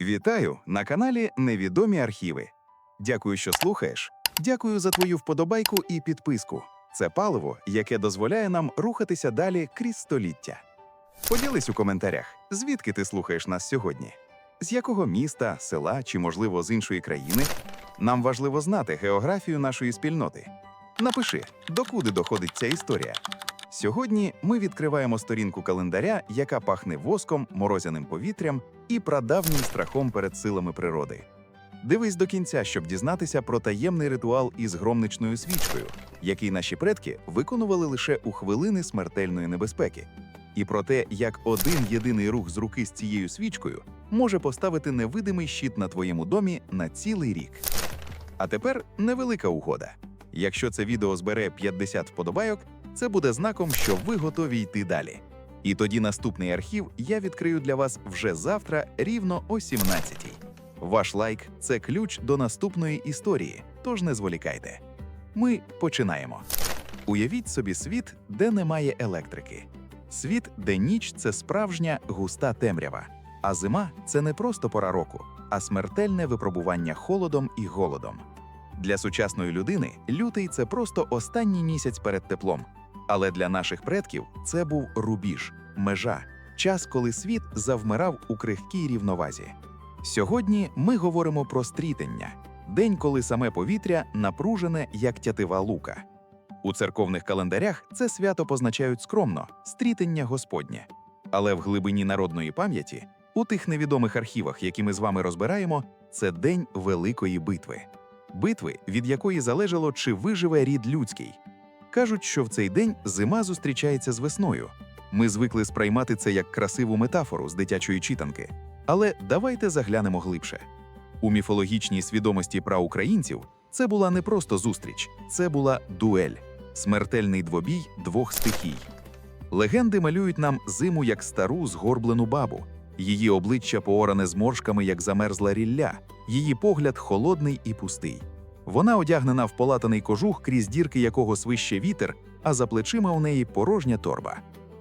Вітаю на каналі Невідомі архіви. Дякую, що слухаєш. Дякую за твою вподобайку і підписку. Це паливо, яке дозволяє нам рухатися далі крізь століття. Поділись у коментарях, звідки ти слухаєш нас сьогодні? З якого міста, села чи, можливо, з іншої країни? Нам важливо знати географію нашої спільноти. Напиши, докуди доходить ця історія. Сьогодні ми відкриваємо сторінку календаря, яка пахне воском, морозяним повітрям і прадавнім страхом перед силами природи. Дивись до кінця, щоб дізнатися про таємний ритуал із громничною свічкою, який наші предки виконували лише у хвилини смертельної небезпеки, і про те, як один єдиний рух з руки з цією свічкою може поставити невидимий щит на твоєму домі на цілий рік. А тепер невелика угода. Якщо це відео збере 50 вподобайок, це буде знаком, що ви готові йти далі. І тоді наступний архів я відкрию для вас вже завтра, рівно о 17-й. Ваш лайк це ключ до наступної історії, тож не зволікайте. Ми починаємо. Уявіть собі світ, де немає електрики. Світ, де ніч це справжня густа темрява, а зима це не просто пора року, а смертельне випробування холодом і голодом. Для сучасної людини лютий це просто останній місяць перед теплом. Але для наших предків це був рубіж, межа, час, коли світ завмирав у крихкій рівновазі. Сьогодні ми говоримо про стрітення день, коли саме повітря напружене, як тятива лука. У церковних календарях це свято позначають скромно стрітення Господнє. Але в глибині народної пам'яті, у тих невідомих архівах, які ми з вами розбираємо, це день великої битви. Битви, від якої залежало, чи виживе рід людський. Кажуть, що в цей день зима зустрічається з весною. Ми звикли сприймати це як красиву метафору з дитячої читанки. Але давайте заглянемо глибше. У міфологічній свідомості праукраїнців це була не просто зустріч, це була дуель, смертельний двобій двох стихій. Легенди малюють нам зиму як стару згорблену бабу, її обличчя пооране зморшками, як замерзла рілля, її погляд холодний і пустий. Вона одягнена в полатаний кожух, крізь дірки якого свище вітер, а за плечима у неї порожня торба.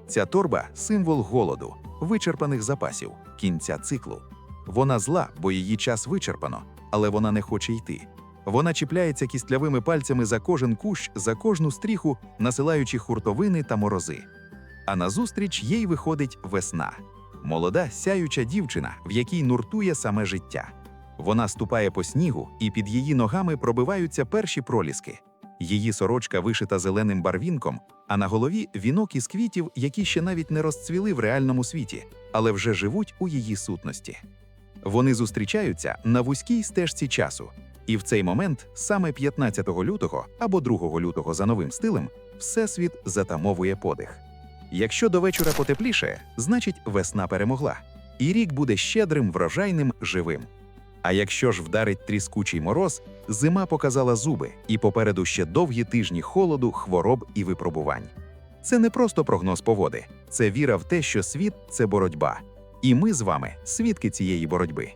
Ця торба символ голоду, вичерпаних запасів, кінця циклу. Вона зла, бо її час вичерпано, але вона не хоче йти. Вона чіпляється кістлявими пальцями за кожен кущ, за кожну стріху, насилаючи хуртовини та морози. А назустріч їй виходить весна молода сяюча дівчина, в якій нуртує саме життя. Вона ступає по снігу, і під її ногами пробиваються перші проліски. Її сорочка вишита зеленим барвінком, а на голові вінок із квітів, які ще навіть не розцвіли в реальному світі, але вже живуть у її сутності. Вони зустрічаються на вузькій стежці часу, і в цей момент, саме 15 лютого або 2 лютого за новим стилем, всесвіт затамовує подих. Якщо до вечора потепліше, значить весна перемогла, і рік буде щедрим, врожайним, живим. А якщо ж вдарить тріскучий мороз, зима показала зуби, і попереду ще довгі тижні холоду, хвороб і випробувань. Це не просто прогноз погоди, це віра в те, що світ це боротьба. І ми з вами свідки цієї боротьби.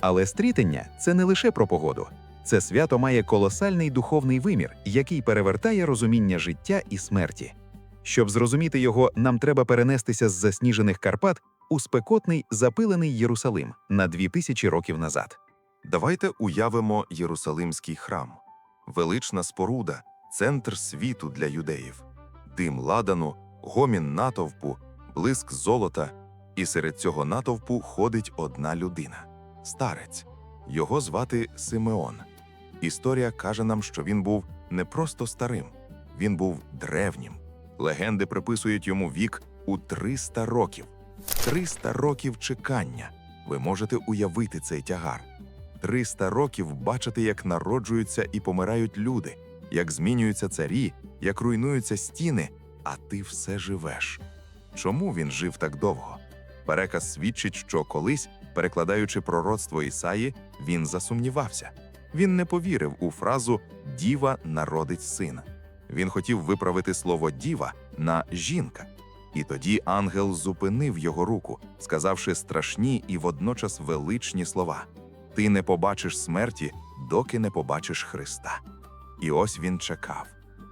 Але стрітення це не лише про погоду. Це свято має колосальний духовний вимір, який перевертає розуміння життя і смерті. Щоб зрозуміти його, нам треба перенестися з засніжених Карпат у спекотний запилений Єрусалим на дві тисячі років назад. Давайте уявимо Єрусалимський храм, велична споруда, центр світу для юдеїв, дим ладану, гомін натовпу, блиск золота, і серед цього натовпу ходить одна людина старець. Його звати Симеон. Історія каже нам, що він був не просто старим, він був древнім. Легенди приписують йому вік у 300 років. 300 років чекання. Ви можете уявити цей тягар. 300 років бачити, як народжуються і помирають люди, як змінюються царі, як руйнуються стіни, а ти все живеш. Чому він жив так довго? Переказ свідчить, що колись, перекладаючи пророцтво Ісаї, він засумнівався. Він не повірив у фразу Діва народить сина. Він хотів виправити слово діва на жінка. І тоді ангел зупинив його руку, сказавши страшні і водночас величні слова: Ти не побачиш смерті, доки не побачиш Христа. І ось він чекав.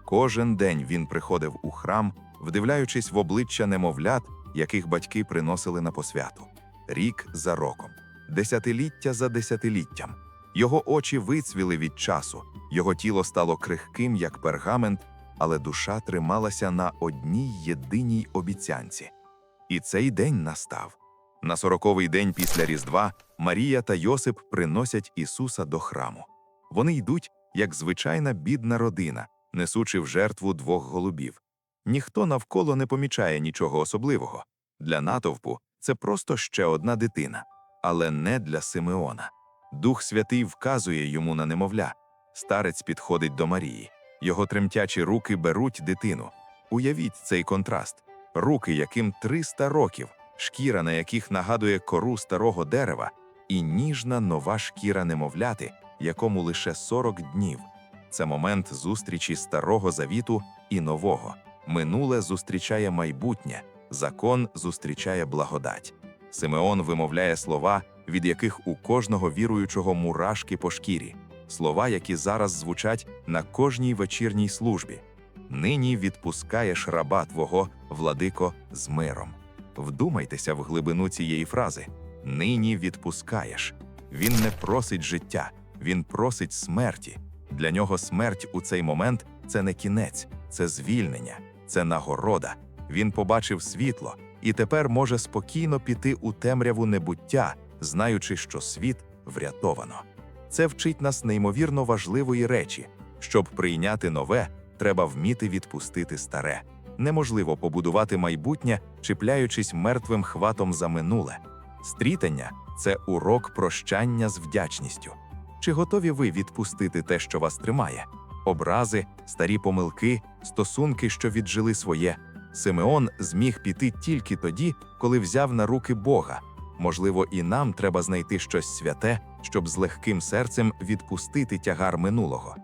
Кожен день він приходив у храм, вдивляючись в обличчя немовлят, яких батьки приносили на посвяту, рік за роком, десятиліття за десятиліттям. Його очі вицвіли від часу, його тіло стало крихким, як пергамент, але душа трималася на одній єдиній обіцянці. І цей день настав. На сороковий день після Різдва Марія та Йосип приносять Ісуса до храму. Вони йдуть, як звичайна бідна родина, несучи в жертву двох голубів. Ніхто навколо не помічає нічого особливого. Для натовпу це просто ще одна дитина, але не для Симеона. Дух Святий вказує йому на немовля. Старець підходить до Марії. Його тремтячі руки беруть дитину. Уявіть цей контраст: руки, яким 300 років, шкіра, на яких нагадує кору старого дерева, і ніжна нова шкіра немовляти, якому лише 40 днів. Це момент зустрічі старого завіту і нового. Минуле зустрічає майбутнє, закон зустрічає благодать. Симеон вимовляє слова, від яких у кожного віруючого мурашки по шкірі, слова, які зараз звучать на кожній вечірній службі. Нині відпускаєш раба твого, владико, з миром. Вдумайтеся в глибину цієї фрази: нині відпускаєш. Він не просить життя, він просить смерті. Для нього смерть у цей момент це не кінець, це звільнення, це нагорода. Він побачив світло і тепер може спокійно піти у темряву небуття, знаючи, що світ врятовано. Це вчить нас неймовірно важливої речі. Щоб прийняти нове, треба вміти відпустити старе. Неможливо побудувати майбутнє, чіпляючись мертвим хватом за минуле. Стрітання це урок прощання з вдячністю. Чи готові ви відпустити те, що вас тримає? Образи, старі помилки, стосунки, що віджили своє. Симеон зміг піти тільки тоді, коли взяв на руки Бога. Можливо, і нам треба знайти щось святе, щоб з легким серцем відпустити тягар минулого.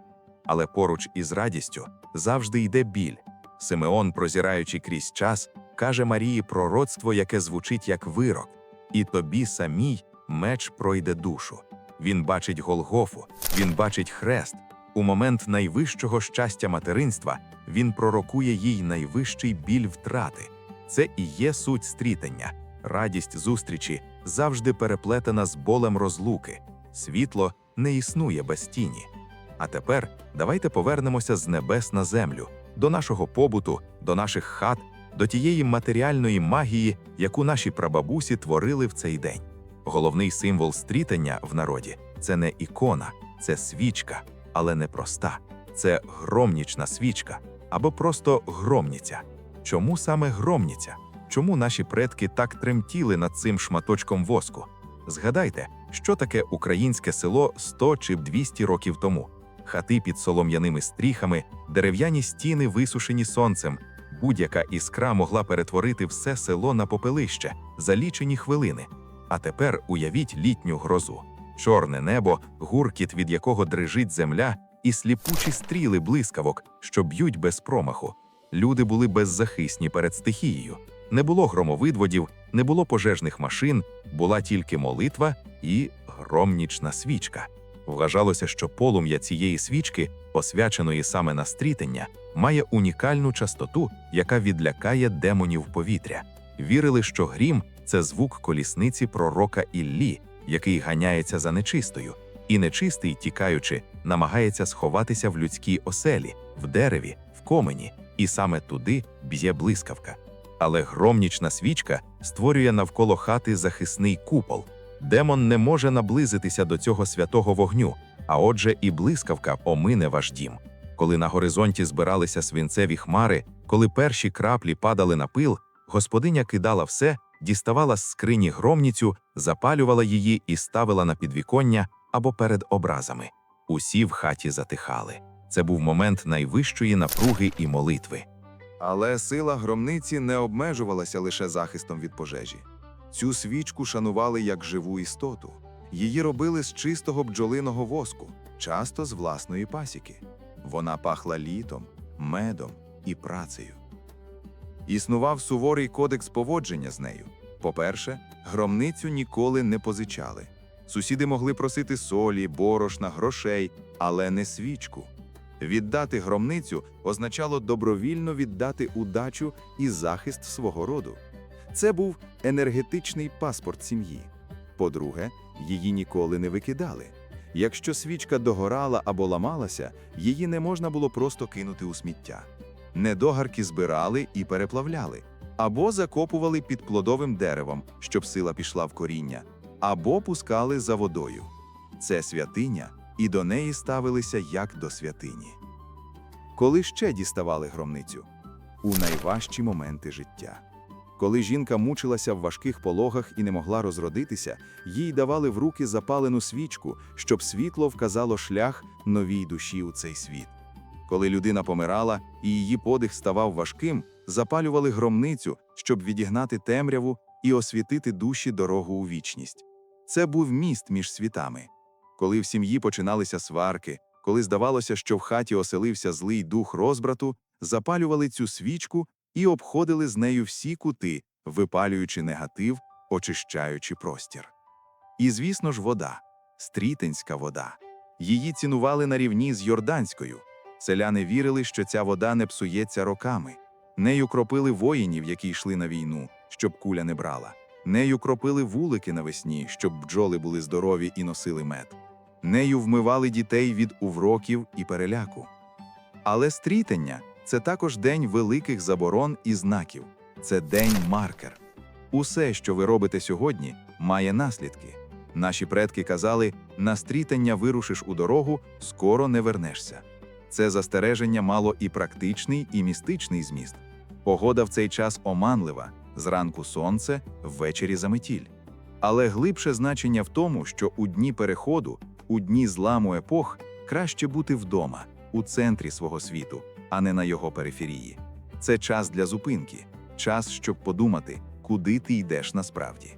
Але поруч із радістю завжди йде біль. Симеон, прозираючи крізь час, каже Марії пророцтво, яке звучить як вирок, і тобі самій меч пройде душу. Він бачить Голгофу, він бачить хрест. У момент найвищого щастя материнства він пророкує їй найвищий біль втрати. Це і є суть стрітання. Радість зустрічі завжди переплетена з болем розлуки. Світло не існує без тіні. А тепер давайте повернемося з небес на землю, до нашого побуту, до наших хат, до тієї матеріальної магії, яку наші прабабусі творили в цей день. Головний символ стрітання в народі це не ікона, це свічка, але не проста. Це громнічна свічка або просто громніця. Чому саме громніця? Чому наші предки так тремтіли над цим шматочком воску? Згадайте, що таке українське село 100 чи 200 років тому. Хати під солом'яними стріхами, дерев'яні стіни висушені сонцем. Будь-яка іскра могла перетворити все село на попелище за лічені хвилини. А тепер уявіть літню грозу: чорне небо, гуркіт, від якого дрижить земля, і сліпучі стріли блискавок, що б'ють без промаху. Люди були беззахисні перед стихією. Не було громовидводів, не було пожежних машин, була тільки молитва і громнічна свічка. Вважалося, що полум'я цієї свічки, посвяченої саме на стрітення, має унікальну частоту, яка відлякає демонів повітря. Вірили, що грім це звук колісниці пророка Іллі, який ганяється за нечистою, і нечистий, тікаючи, намагається сховатися в людській оселі, в дереві, в комені, і саме туди б'є блискавка. Але громнічна свічка створює навколо хати захисний купол. Демон не може наблизитися до цього святого вогню, а отже, і блискавка омине ваш дім. Коли на горизонті збиралися свинцеві хмари, коли перші краплі падали на пил, господиня кидала все, діставала з скрині громніцю, запалювала її і ставила на підвіконня або перед образами. Усі в хаті затихали. Це був момент найвищої напруги і молитви. Але сила громниці не обмежувалася лише захистом від пожежі. Цю свічку шанували як живу істоту. Її робили з чистого бджолиного воску, часто з власної пасіки. Вона пахла літом, медом і працею. Існував суворий кодекс поводження з нею. По-перше, громницю ніколи не позичали. Сусіди могли просити солі, борошна, грошей, але не свічку. Віддати громницю означало добровільно віддати удачу і захист свого роду. Це був енергетичний паспорт сім'ї. По-друге, її ніколи не викидали. Якщо свічка догорала або ламалася, її не можна було просто кинути у сміття. Недогарки збирали і переплавляли, або закопували під плодовим деревом, щоб сила пішла в коріння, або пускали за водою. Це святиня, і до неї ставилися як до святині. Коли ще діставали громницю? У найважчі моменти життя. Коли жінка мучилася в важких пологах і не могла розродитися, їй давали в руки запалену свічку, щоб світло вказало шлях новій душі у цей світ. Коли людина помирала і її подих ставав важким, запалювали громницю, щоб відігнати темряву і освітити душі дорогу у вічність. Це був міст між світами. Коли в сім'ї починалися сварки, коли здавалося, що в хаті оселився злий дух розбрату, запалювали цю свічку і обходили з нею всі кути, випалюючи негатив, очищаючи простір. І, звісно ж, вода, стрітенська вода. Її цінували на рівні з Йорданською. Селяни вірили, що ця вода не псується роками. Нею кропили воїнів, які йшли на війну, щоб куля не брала. Нею кропили вулики навесні, щоб бджоли були здорові і носили мед. Нею вмивали дітей від увроків і переляку. Але стрітення це також день великих заборон і знаків. Це день маркер. Усе, що ви робите сьогодні, має наслідки. Наші предки казали: на стрітання вирушиш у дорогу, скоро не вернешся. Це застереження мало і практичний, і містичний зміст. Погода в цей час оманлива, зранку сонце, ввечері заметіль. Але глибше значення в тому, що у дні переходу, у дні зламу епох, краще бути вдома, у центрі свого світу, а не на його периферії. Це час для зупинки, час, щоб подумати, куди ти йдеш насправді.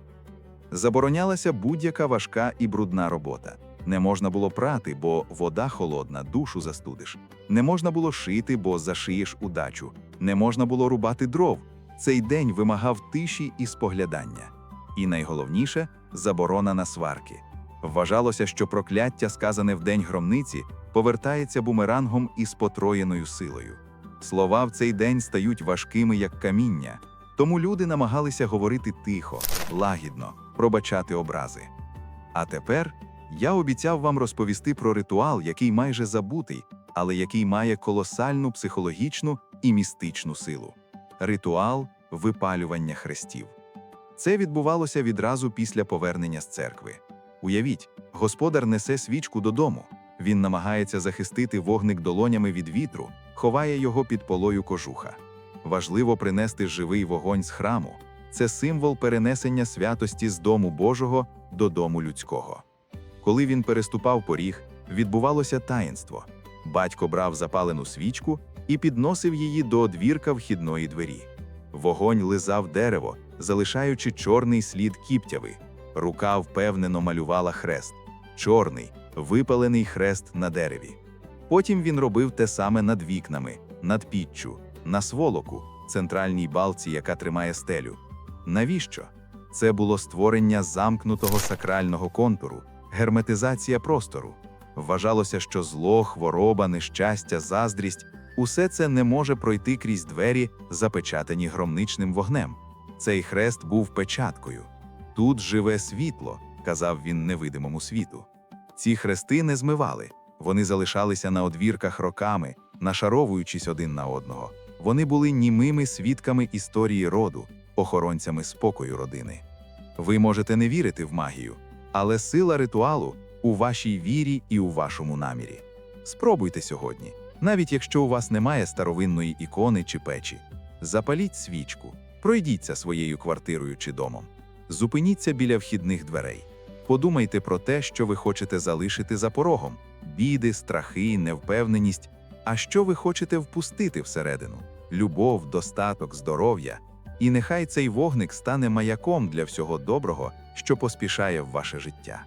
Заборонялася будь-яка важка і брудна робота. Не можна було прати, бо вода холодна, душу застудиш. Не можна було шити, бо зашиєш удачу. Не можна було рубати дров. Цей день вимагав тиші і споглядання. І найголовніше заборона на сварки. Вважалося, що прокляття, сказане в день громниці, повертається бумерангом із потроєною силою. Слова в цей день стають важкими, як каміння, тому люди намагалися говорити тихо, лагідно, пробачати образи. А тепер я обіцяв вам розповісти про ритуал, який майже забутий, але який має колосальну психологічну і містичну силу ритуал випалювання хрестів. Це відбувалося відразу після повернення з церкви. Уявіть, господар несе свічку додому. Він намагається захистити вогник долонями від вітру, ховає його під полою кожуха. Важливо принести живий вогонь з храму. Це символ перенесення святості з дому Божого до дому людського. Коли він переступав поріг, відбувалося таїнство. Батько брав запалену свічку і підносив її до одвірка вхідної двері. Вогонь лизав дерево, залишаючи чорний слід кіптяви. Рука впевнено малювала хрест чорний, випалений хрест на дереві. Потім він робив те саме над вікнами, над піччю, на сволоку, центральній балці, яка тримає стелю. Навіщо? Це було створення замкнутого сакрального контуру, герметизація простору. Вважалося, що зло, хвороба, нещастя, заздрість усе це не може пройти крізь двері, запечатані громничним вогнем. Цей хрест був печаткою. Тут живе світло, казав він невидимому світу. Ці хрести не змивали, вони залишалися на одвірках роками, нашаровуючись один на одного. Вони були німими свідками історії роду, охоронцями спокою родини. Ви можете не вірити в магію, але сила ритуалу у вашій вірі і у вашому намірі. Спробуйте сьогодні, навіть якщо у вас немає старовинної ікони чи печі. Запаліть свічку, пройдіться своєю квартирою чи домом. Зупиніться біля вхідних дверей. Подумайте про те, що ви хочете залишити за порогом: біди, страхи, невпевненість. А що ви хочете впустити всередину: любов, достаток, здоров'я. І нехай цей вогник стане маяком для всього доброго, що поспішає в ваше життя.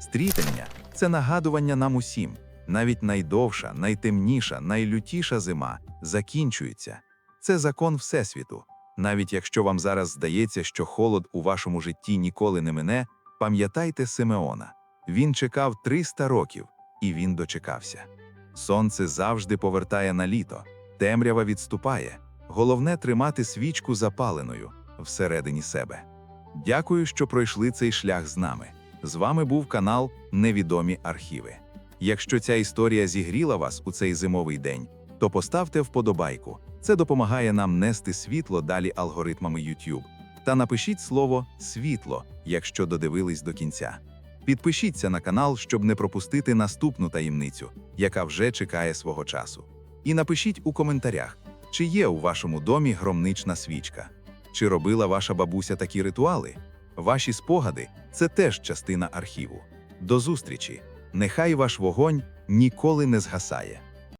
Стрітання це нагадування нам усім. Навіть найдовша, найтемніша, найлютіша зима закінчується. Це закон Всесвіту. Навіть якщо вам зараз здається, що холод у вашому житті ніколи не мине, пам'ятайте Симеона. Він чекав 300 років, і він дочекався. Сонце завжди повертає на літо, темрява відступає. Головне тримати свічку запаленою всередині себе. Дякую, що пройшли цей шлях з нами. З вами був канал Невідомі архіви. Якщо ця історія зігріла вас у цей зимовий день, то поставте вподобайку. Це допомагає нам нести світло далі алгоритмами YouTube. Та напишіть слово світло, якщо додивились до кінця. Підпишіться на канал, щоб не пропустити наступну таємницю, яка вже чекає свого часу. І напишіть у коментарях, чи є у вашому домі громнична свічка, чи робила ваша бабуся такі ритуали. Ваші спогади це теж частина архіву. До зустрічі! Нехай ваш вогонь ніколи не згасає.